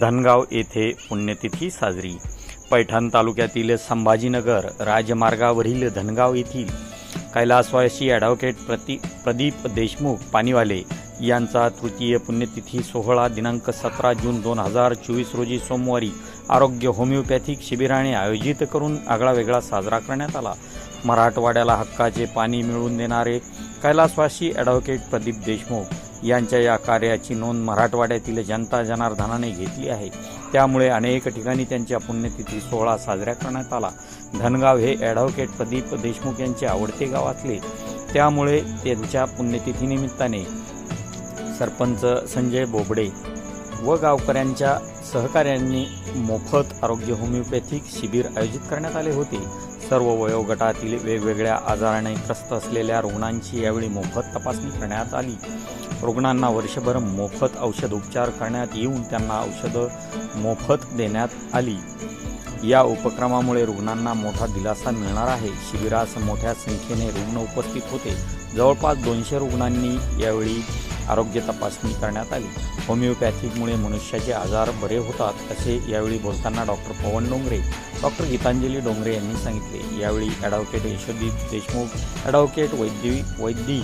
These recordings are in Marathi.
धनगाव येथे पुण्यतिथी साजरी. पैठण तालुक्यातील संभाजीनगर राजमार्गावरील धनगाव येथील कैलासवासी ॲडव्होकेट प्रति प्रदीप देशमुख पाणीवाले यांचा तृतीय पुण्यतिथी सोहळा दिनांक सतरा जून दोन हजार चोवीस रोजी सोमवारी आरोग्य होमिओपॅथिक शिबिराने आयोजित करून आगळावेगळा साजरा करण्यात आला. मराठवाड्याला हक्काचे पाणी मिळवून देणारे कैलासवासी ॲडव्होकेट प्रदीप देशमुख यांच्या या कार्याची नोंद मराठवाड्यातील जनता जनार्दनाने घेतली आहे. त्यामुळे अनेक ठिकाणी त्यांच्या पुण्यतिथी सोहळा साजरा करण्यात आला. धनगाव हे ॲडव्होकेट प्रदीप देशमुख यांचे आवडते गाव असले त्यामुळे त्यांच्या पुण्यतिथीनिमित्ताने सरपंच संजय बोबडे व गावकऱ्यांच्या सहकार्यांनी मोफत आरोग्य होमिओपॅथिक शिबिर आयोजित करण्यात आले होते. सर्व वयोगटातील वेगवेगळ्या आजाराने त्रस्त असलेल्या रुग्णांची यावेळी मोफत तपासणी करण्यात आली. रुग्णांना वर्षभर मोफत औषध उपचार करण्यात येऊन त्यांना औषधं मोफत देण्यात आली. या उपक्रमामुळे रुग्णांना मोठा दिलासा मिळणार आहे. शिबिरास मोठ्या संख्येने रुग्ण उपस्थित होते. जवळपास दोनशे रुग्णांनी यावेळी आरोग्य तपासणी करण्यात आली. होमिओपॅथिकमुळे मनुष्याचे आजार बरे होतात असे यावेळी बोलताना डॉक्टर पवन डोंगरे डॉक्टर गीतांजली डोंगरे यांनी सांगितले. यावेळी ॲडव्होकेट यशोदीप देशमुख ॲडव्होकेट वैद्य वैद्यी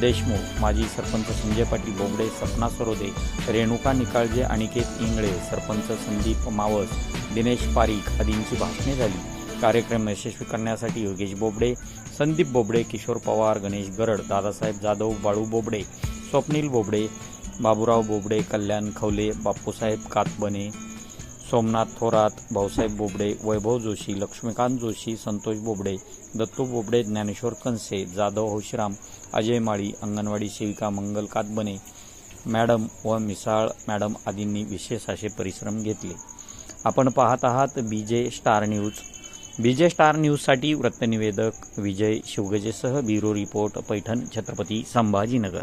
देशमुख माजी सरपंच संजय पाटील बोबडे सपना सरोदे रेणुका निकाळजे अनिकेत इंगळे सरपंच संदीप मावस दिनेश पारीख आदींची भाषणे झाली. कार्यक्रम यशस्वी करण्यासाठी योगेश बोबडे संदीप बोबडे किशोर पवार गणेश गरड दादासाहेब जाधव बाळू बोबडे स्वप्नील बोबडे बाबूराव बोबडे कल्याण खवले बापूसाहेब कातबने सोमनाथ थोरात भाऊसाहेब बोबडे वैभव जोशी लक्ष्मीकांत जोशी संतोष बोबडे दत्तू बोबडे ज्ञानेश्वर कनसे जाधव हौशीराम अजय माळी अंगणवाडी सेविका मंगल कातबने मॅडम व मिसाळ मॅडम आदींनी विशेष असे परिश्रम घेतले. आपण पाहत आहात BJ star news. BJ star न्यूजसाठी वृत्तनिवेदक विजय शिवगजेसह ब्युरो रिपोर्ट पैठण छत्रपती संभाजीनगर.